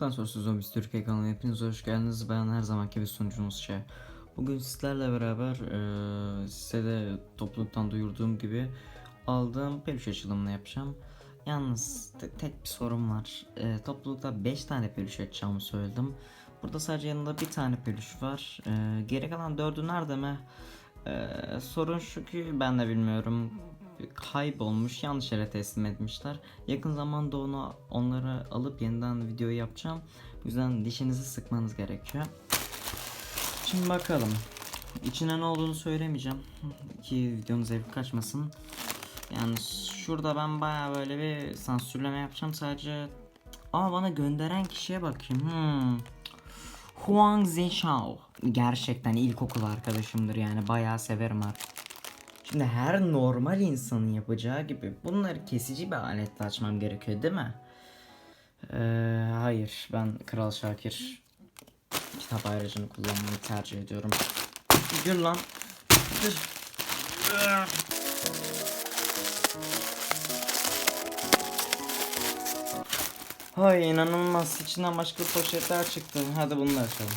Bundan sonra Zombies Türkiye kanalına hepiniz hoş geldiniz. Ben her zamanki gibi sunucunuz şey. Bugün sizlerle beraber eee size de topluluktan duyurduğum gibi aldığım peluş açılımını yapacağım. Yalnız te- tek bir sorun var. Eee, toplulukta 5 tane peluş açacağımı söyledim. Burada sadece yanında bir tane peluş var. Eee geri kalan dördü nerede mi? Eee, sorun şu ki ben de bilmiyorum. Kaybolmuş, yanlış yere teslim etmişler. Yakın zamanda onu onları alıp yeniden video yapacağım. Bu yüzden dişinizi sıkmanız gerekiyor. Şimdi bakalım. İçine ne olduğunu söylemeyeceğim. Ki videonun zevki kaçmasın. Yani şurada ben baya böyle bir sansürleme yapacağım sadece. Aa bana gönderen kişiye bakayım. Hmm. Huang Zishao. Gerçekten ilkokul arkadaşımdır yani bayağı severim artık. Şimdi her normal insanın yapacağı gibi bunları kesici bir aletle açmam gerekiyor değil mi? Ee, hayır ben Kral Şakir kitap ayrıcını kullanmayı tercih ediyorum. Gül lan. Dur. Hay inanılmaz içinden başka poşetler çıktı. Hadi da açalım.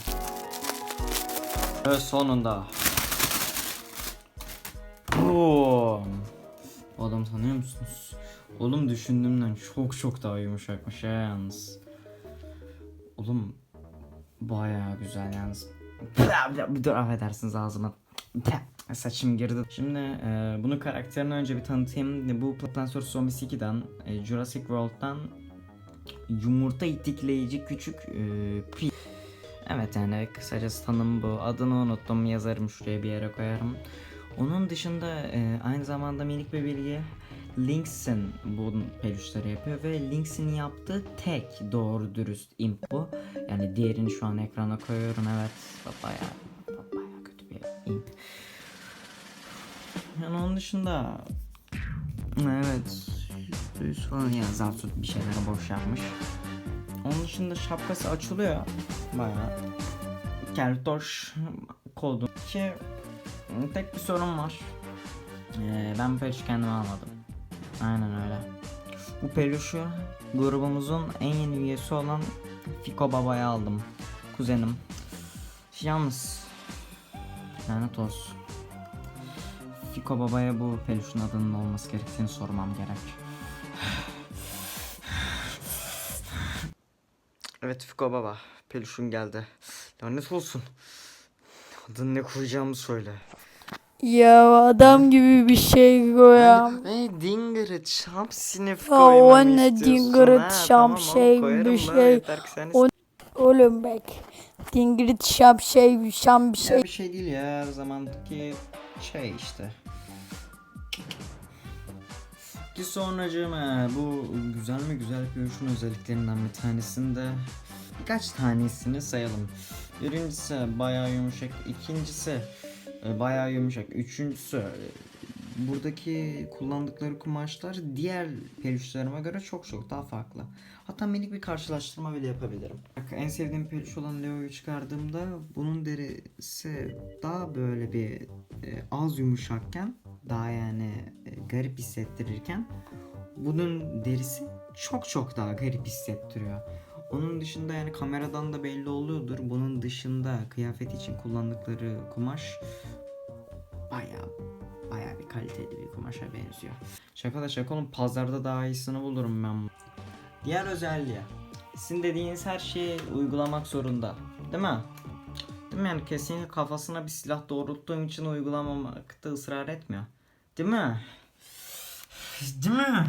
Ve sonunda. Bu adam tanıyor musunuz? Oğlum düşündüğümden çok çok daha yumuşakmış ya yalnız. Oğlum bayağı güzel yalnız. Dur affedersiniz ağzıma. Saçım girdi. Şimdi e, bunu karakterini önce bir tanıtayım. Bu Plants vs Zombies 2'den, e, Jurassic World'dan yumurta itikleyici küçük e, pi. Evet yani kısacası tanım bu. Adını unuttum yazarım şuraya bir yere koyarım. Onun dışında e, aynı zamanda minik bir bilgi. Lynx'in bu peluşları yapıyor ve Lynx'in yaptığı tek doğru dürüst imp bu. Yani diğerini şu an ekrana koyuyorum evet. Bayağı, bayağı kötü bir imp. Yani onun dışında evet yüz falan yani Zarsut bir şeylere boş yapmış. Onun dışında şapkası açılıyor. Bayağı. Keltoş kodu ki tek bir sorun var. Ee, ben bu peluşu kendime almadım. Aynen öyle. Bu peluşu grubumuzun en yeni üyesi olan Fiko Baba'ya aldım. Kuzenim. Yalnız lanet olsun. Fiko Baba'ya bu peluşun adının olması gerektiğini sormam gerek. Evet Fiko Baba, peluşun geldi. Lanet olsun. Adını ne koyacağımı söyle. Ya adam gibi bir şey koyam. Hey Dinger'ı çam sinif Ya koymamı o ne istiyorsun Dinger'ı ha? çam şey, bir şey. O- Oğlum bak. Dingrit şap şey şam bir Ya şey. bir şey değil ya her zamanki şey işte. Ki sonracığıma bu güzel mi güzel görüşün özelliklerinden bir tanesini de birkaç tanesini sayalım. Birincisi bayağı yumuşak, ikincisi e, bayağı yumuşak, üçüncüsü e, buradaki kullandıkları kumaşlar diğer peluşlarıma göre çok çok daha farklı. Hatta minik bir karşılaştırma bile yapabilirim. Bak en sevdiğim peluş olan Leo'yu çıkardığımda bunun derisi daha böyle bir e, az yumuşakken daha yani e, garip hissettirirken bunun derisi çok çok daha garip hissettiriyor. Onun dışında yani kameradan da belli oluyordur. Bunun dışında kıyafet için kullandıkları kumaş bayağı bayağı bir kaliteli bir kumaşa benziyor. Şaka da şaka oğlum pazarda daha iyisini bulurum ben. Diğer özelliği. Sizin dediğiniz her şeyi uygulamak zorunda. Değil mi? Değil mi yani kesinlikle kafasına bir silah doğrulttuğum için uygulamamakta ısrar etmiyor. Değil mi? Değil mi?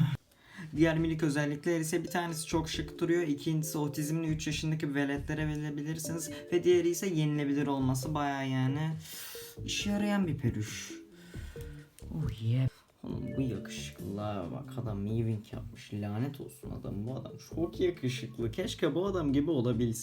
Diğer minik özellikler ise bir tanesi çok şık duruyor. ikincisi otizmli 3 yaşındaki veletlere verebilirsiniz. Ve diğeri ise yenilebilir olması baya yani işe yarayan bir peluş. Oh yeah. Oğlum bu yakışıklı bak adam Mewing yapmış lanet olsun adam bu adam çok yakışıklı keşke bu adam gibi olabilse.